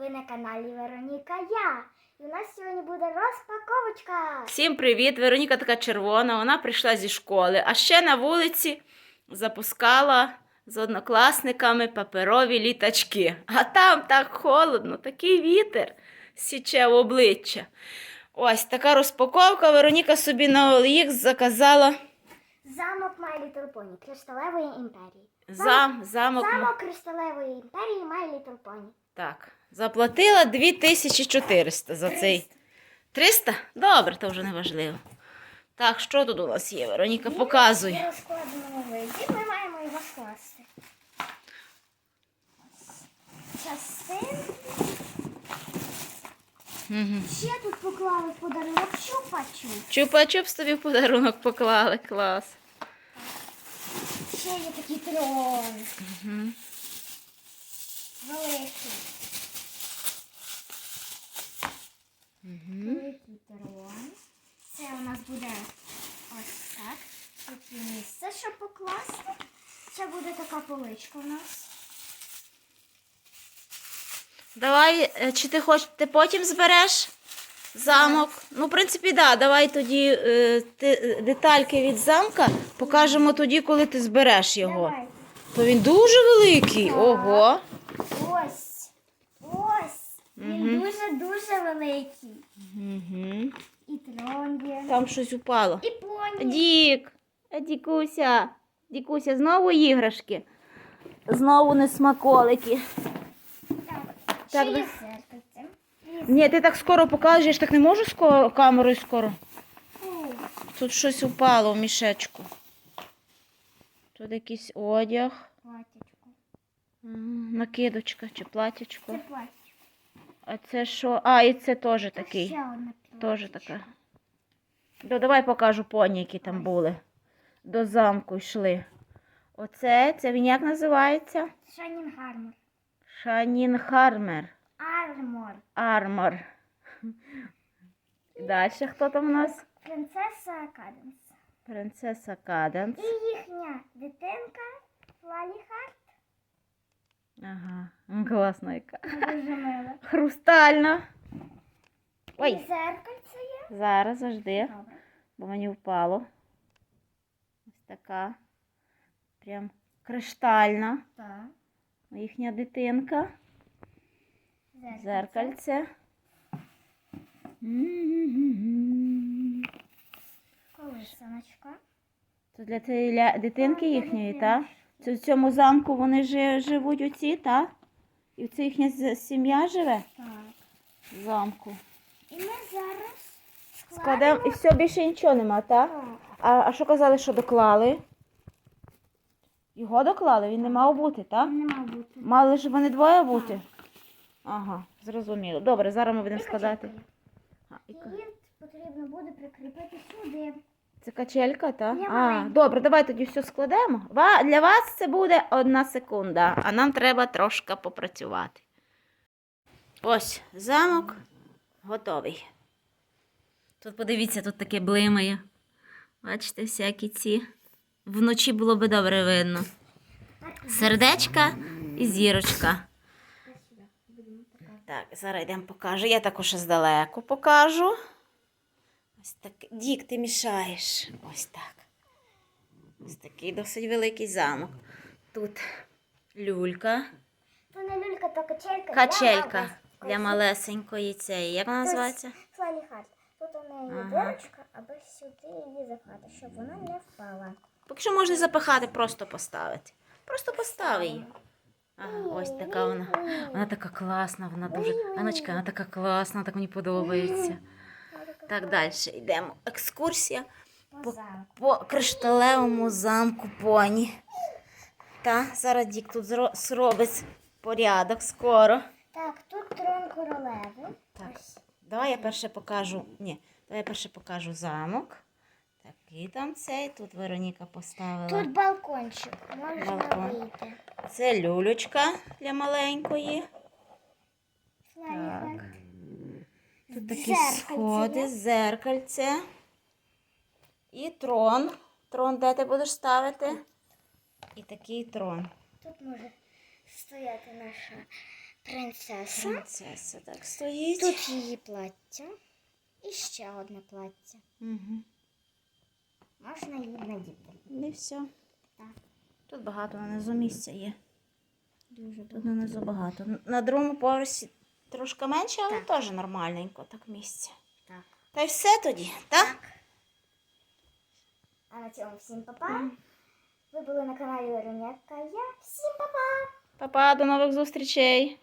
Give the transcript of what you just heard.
Ви на каналі Вероніка Я. І у нас сьогодні буде розпаковочка. Всім привіт! Вероніка така червона. Вона прийшла зі школи, а ще на вулиці запускала з однокласниками паперові літачки. А там так холодно, такий вітер січе в обличчя. Ось така розпаковка. Вероніка собі на OLX заказала Замок My Little Pony Кришталевої імперії. зам, замок. Замок Кришталевої імперії My Little Pony. Так, заплатила 2400 за цей. 300? Добре, то вже не важливо. Так, що тут у нас є? Вероніка, показуй. В розкладеному виді ми маємо його скласти. Угу. Ще тут поклали в подарунок чупачу. Чупа-чупс тобі в подарунок поклали, клас. Ще є такий трон. Угу. Великий. Угу. Великий трон. Це у нас буде ось так. Тут є місце, щоб покласти. Це буде така поличка у нас. Давай, е, чи ти хочеш, ти потім збереш замок? Ну, в принципі, да, давай тоді е, ти, е, детальки від замка покажемо тоді, коли ти збереш його. Давай. То він дуже великий. Ого. Він дуже-дуже великий. Угу. І трон є. Там щось упало. І поні. Дік, а Дікуся, Дікуся, знову іграшки. Знову не смаколики. Так. Так, Ще да. є. Є Ні, ти так скоро покажеш, я ж так не можу ко- камерою скоро. Тут щось упало в мішечку. Тут якийсь одяг, Платячко. м, накидочка чи Це платячко. А це що? А, і це теж такий. Теж така. Ну, давай покажу поні, які там були. До замку йшли. Оце, це він як називається? Шанін Гармор. Шанін Хармер. Армор. Армор. Далі хто там у нас? Принцеса Каденс. Принцеса Каденс. І їхня дитинка Лалі Харт. Ага, класна яка. Дуже мила. Хрустальна. І Ой, зеркальце є. зараз завжди, Добре. бо мені впало. Ось така. Прям криштальна. Так. Їхня дитинка. Зеркальце. Зеркальце. Колисаночка. Це для цієї дитинки їхньої, так? Це в цьому замку вони жи- живуть оці, так? І це їхня сім'я живе Так. в замку. І ми зараз Складемо складемо. і все, більше нічого нема, так? Так. А, а що казали, що доклали? Його доклали, він не мав бути, так? Не мав бути. Мали ж вони двоє бути? Ага, зрозуміло. Добре, зараз ми будемо складати. А, і ка- потрібно буде прикріпити сюди. Це качелька, так? Я А, маленька. добре, давай тоді все складемо. Ва- Для вас це буде одна секунда, а нам треба трошки попрацювати. Ось замок готовий. Тут подивіться, тут таке блимає. Бачите, всякі ці. Вночі було би добре видно. Сердечка і зірочка. Так, зараз йдемо покажу. Я також здалеку покажу. Ось так. Дік, ти мішаєш. Ось так. Ось такий досить великий замок. Тут люлька, То не люлька, то качелька. качелька для малесенької цієї. Як вона називається? Слалі Харт. Тут у неї Ага. дирочка, аби сюди її запхати, щоб вона не впала. Поки що можна запихати, просто поставити. Просто постав її. Ага, ось така вона. Вона така класна, вона дуже. Аночка, вона така класна, так мені подобається. Так, далі йдемо. Екскурсія По По- кришталевому замку поні. Та, зараз Дік тут зро- зробить порядок скоро. Так, тут трон королеви. Так. Ось. Давай я перше покажу. Ні, давай я перше покажу замок. Такий там цей. Тут Вероніка поставила. Тут балкончик. Можна Балкон. вийти. Це люлючка для маленької. Так. Тут такі Зеркальце сходи, зеркальце. І трон. Трон, де ти будеш ставити? І такий трон. Тут може стояти наша принцеса. Принцеса так стоїть. Тут її плаття. І ще одне плаття. Угу. Можна її надіти. І все. Так. Тут багато нанизу місця є. Дуже Тут нанизу багато. На другому поверсі трошки менше, але Так. теж нормальненько так місце. Так. Та й все тоді, так? А на цьому всім папа. Ви були на каналі Вероняка. Я всім папа! Па-па, до нових зустрічей!